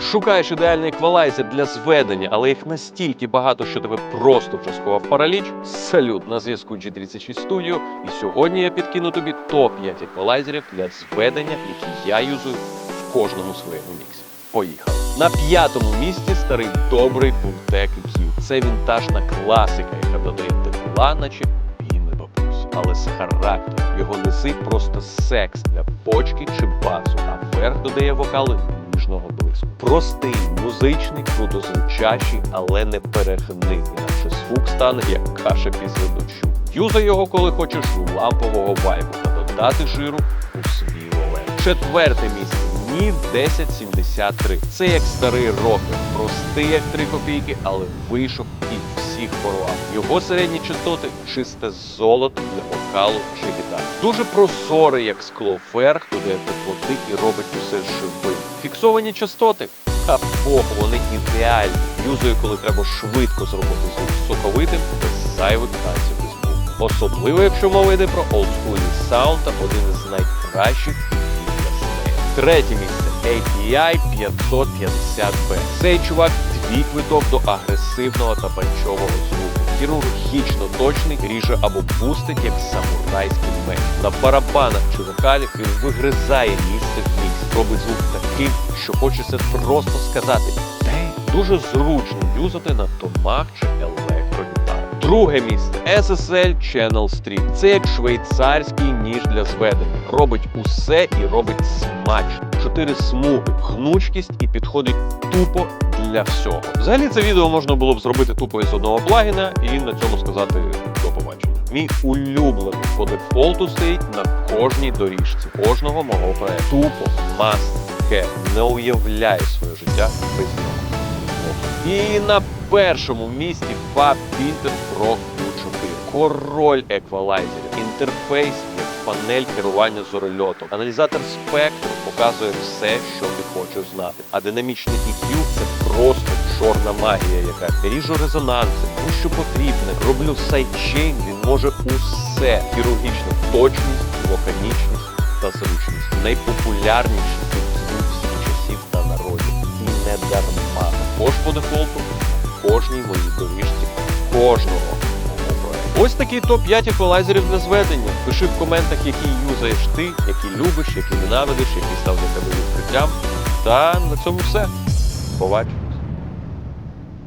Шукаєш ідеальний еквалайзер для зведення, але їх настільки багато, що тебе просто вже сховав параліч. Салют на зв'язку G36 Studio. І сьогодні я підкину тобі топ-5 еквалайзерів для зведення, які я юзую в кожному своєму міксі. Поїхали. На п'ятому місці старий добрий Pultec Q. Це вінтажна класика, яка додає тепла, наче піни бабусь. Але з характером. Його низи просто секс для почки чи басу, а верх додає вокали. Простий, музичний, круто звучащий, але не перегнитий, інакше звук стане як каша після дощу. Юзай його, коли хочеш лампового вайбу та додати жиру у свій лоле. Четверте місце. Ні 1073. Це як старий рокер, простий як 3 копійки, але вийшов і всіх порвав. Його середні частоти чисте золото для вокалу чи гітари. Дуже прозорий, як скло верх, додає теплоти і робить усе живим. Фіксовані частоти. Та Бог, вони ідеальні. Юзаю, коли треба швидко зробити звук соковитим, без зайвих танців і звуку. Особливо, якщо мова йде про олдскульний саунд та один із найкращих для. Третє місце API 550B. Цей чувак твій квиток до агресивного та панчового звуку. Хірургічно точний, ріже або бустить, як самурайський меч. На барабанах чи вокалі він вигризає місце в мікс. Робить звук таким, що хочеться просто сказати. Дуже зручно юзати на томах чи електрогітарах. Друге місце SSL Channel Stream. Це як швейцарський ніж для зведення. Робить усе і робить смачно. Чотири смуги, гнучкість і підходить тупо для всього. Взагалі це відео можна було б зробити тупо із одного плагіна і на цьому сказати до побачення. Мій улюблений по дефолту стоїть на кожній доріжці кожного мого проекту. Тупо must. Не уявляю своє життя без нього. І на першому місці Fab Filter Pro Q4. Король еквалайзерів. Інтерфейс як панель керування зорольотом. Аналізатор спектру показує все, що ти хочеш знати. А динамічний EQ – це просто чорна магія, яка ріжу резонанси, тому що потрібне. Роблю сайдчейн, він може усе. Хірургічна точність, лаконічність та зручність. Найпопулярніший тип всіх часів та народів. І не дарма. Також по дефолту кожній моїй доріжці кожного. Ось такий топ-5 еквалайзерів для зведення. Пиши в коментах, які юзаєш ти, які любиш, які ненавидиш, які став для тебе відкриттям. Та на цьому все. Побач.